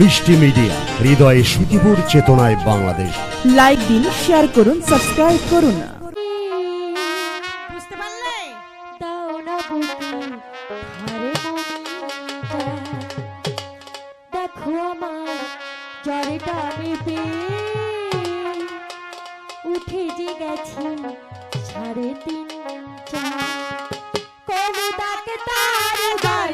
মিষ্টি মিডিয়া হৃদয়ে সুখীপুর চেতনায় বাংলাদেশ। লাইক দিন শেয়ার করুন সাবস্ক্রাইব করুন। বুঝতে পারলে? দাও না বুকে দেখো আমার জ্বরটা আমি উঠে যে গেছি সাড়ে তিনটা কবিতাকে তার বার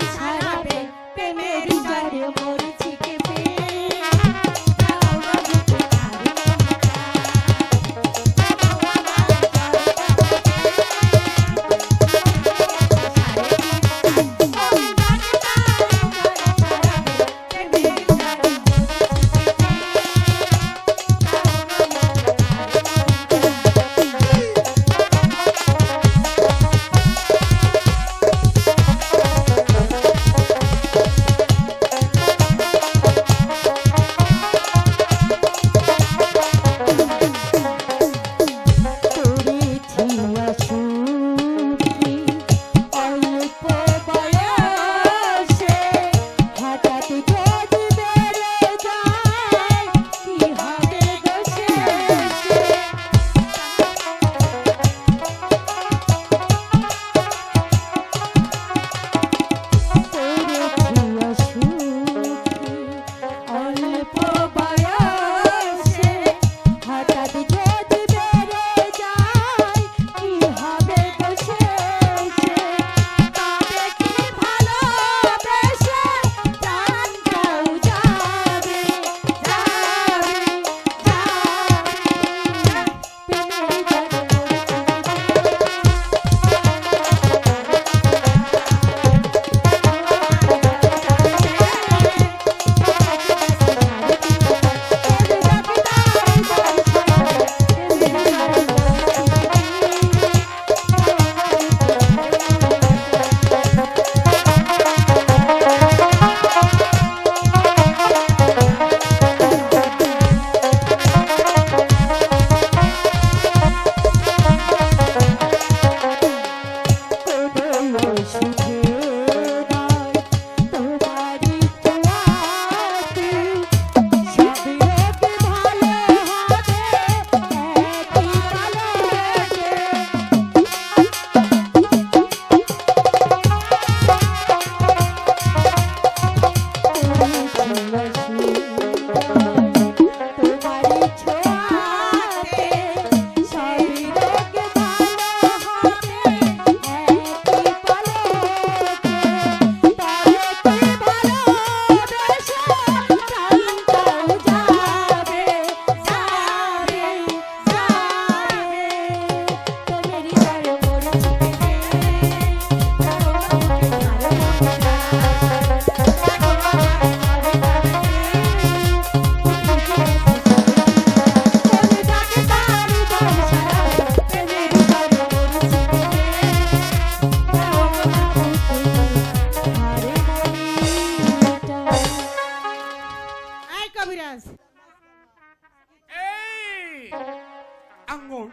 আঙ্গুর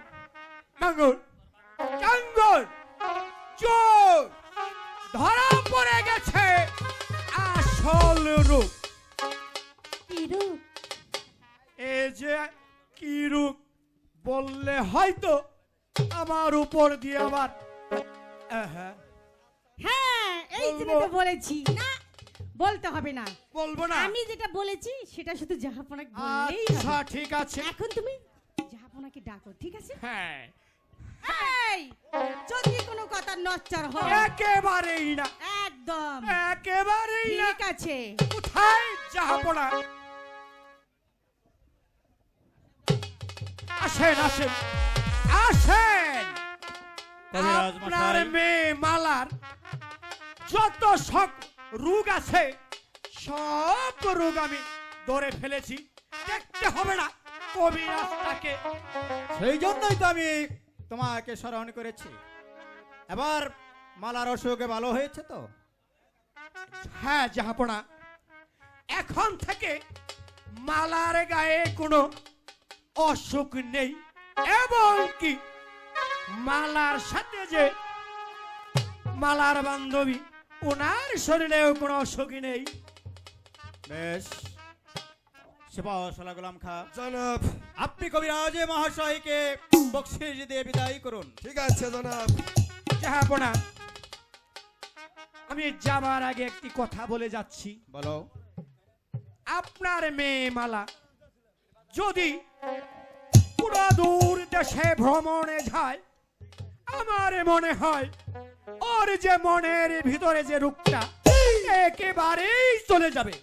আঙ্গুর আঙ্গুর চোর ধরা পড়ে গেছে আসল রূপ। এ যে কি রূপ? বললে হয়তো আমার উপর দিয়ে আবার। আহা, হ্যাঁ। এই বলব। যেটা বলেছি না বলতে হবে না। বলব না। আমি যেটা বলেছি সেটা শুধু জাহাপনাকে বললেই আচ্ছা ঠিক আছে। এখন তুমি জাহাপনাকে ডাকো ঠিক আছে? হ্যাঁ। এই যদি কোনো কথা নচ্চার হয় একেবারেই না। একদম। একেবারেই না। ঠিক আছে। কোথায় যাহাপনা আসেন আসেন। আসেন। কবিরাজ আপনার মশাই। মেয়ে মালার যত সব রোগ আছে সব রোগ আমি ধরে ফেলেছি। দেখতে হবে না। কবিরাজ তাকে সেই জন্যই তো আমি তোমাকে স্মরণ করেছি। এবার মালার অসুখে ভালো হয়েছে তো? হ্যাঁ জাহাপনা। এখন থেকে মালার গায়ে কোনো অসুখ নেই এবং কি মালার সাথে যে মালার বান্ধবী ওনার শরীরেও কোনো অসুখ নেই। বেশ। সেবাশালা গোলাম খা। জনাব। আপনি কবিরাজ মহাশয়কে বকশিস দিয়ে বিদায় করুন। ঠিক আছে জনাব। জাহাপনা আমি যাবার আগে একটি কথা বলে যাচ্ছি। বলো। আপনার মেয়ে মালা যদি পুরো দূর দেশে ভ্রমণে যায় আমার মনে হয় ওর যে মনের ভিতরে যে রূপটা একেবারেই চলে যাবে।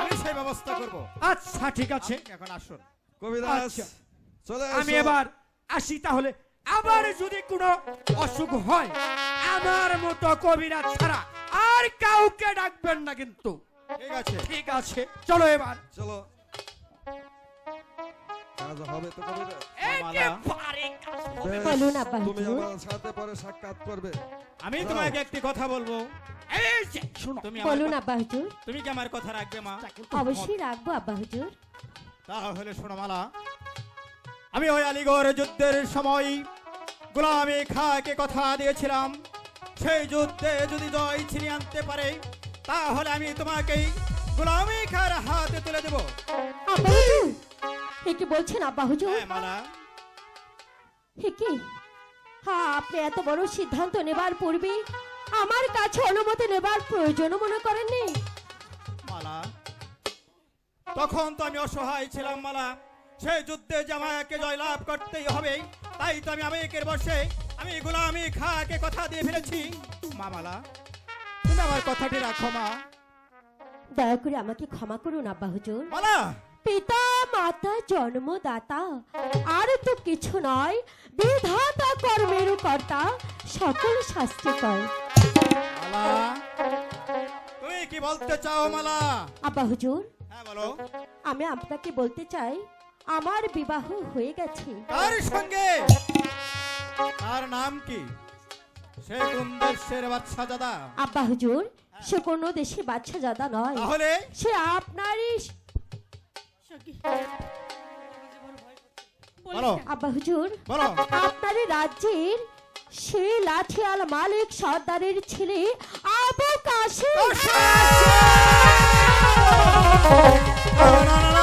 আমি সেই ব্যবস্থা করব। আচ্ছা ঠিক আছে। এখন আসুন। কবিরাজ আচ্ছা। চলে আমি এবার আসি তাহলে। আবার যদি কোনো অসুখ হয় আমার মতো কবিরা ছাড়া আর কাউকে ডাকবেন না কিন্তু। ঠিক আছে। ঠিক আছে চলো এবার। চলো। কাজ হবে। তো বলুন তুমি আমার সাথে পরে সাক্ষাৎ করবে। আমি তোমাকে একটি কথা বলব। এই যে, শোনো তুমি বলুন আব্বা হুজুর। তুমি কি আমার কথা রাখবে মা? অবশ্যই রাখব আব্বা হুজুর। তাহলে শোনো মালা। আমি ওই আলিগড় যুদ্ধের সময় গোলামি খাকে কথা দিয়েছিলাম। সেই যুদ্ধে যদি জয় ছিনিয়ে আনতে পারে তাহলে আমি তোমাকেই গোলামি খার হাতে তুলে দেব। আব্বা হুজুর এ কি বলছেন আব্বা হুজুর? হ্যাঁ কি? হ্যাঁ আপনি এত বড় সিদ্ধান্ত নেবার পূর্বে আমার কাছে অনুমতি নেবার প্রয়োজন মনে করেননি? মালা তখন তো আমি অসহায় ছিলাম মালা সেই যুদ্ধে জামায়াকে জয়লাভ করতেই হবে তাই তো আমি আবেগের বসে আমি গোলামি খাকে কথা দিয়ে ফেলেছি। মা মালা তুমি আমার কথাটি রাখো মা। দয়া করে আমাকে ক্ষমা করুন আব্বা হুজুর। মালা পিতা মাতা জন্মদাতা আর তো কিছু নয়। বিধাতা কর্মের কর্তা সকল মালা তুমি কি বলতে চাও মালা? আব্বা হুজুর হ্যাঁ বলো। আমি আপনাকে বলতে চাই আমার বিবাহ হয়ে গেছে। কার সঙ্গে? তার নাম কি? সে কোন দেশের বাচ্চা দাদা আব্বা হুজুর সে কোনো দেশে বাচ্চা জাদা নয়। তাহলে? সে আপনারই বলো। আব্বা হুজুর বলো। রাজ্যের সে লাঠিয়াল মালিক সর্দারের ছেলে আবু না,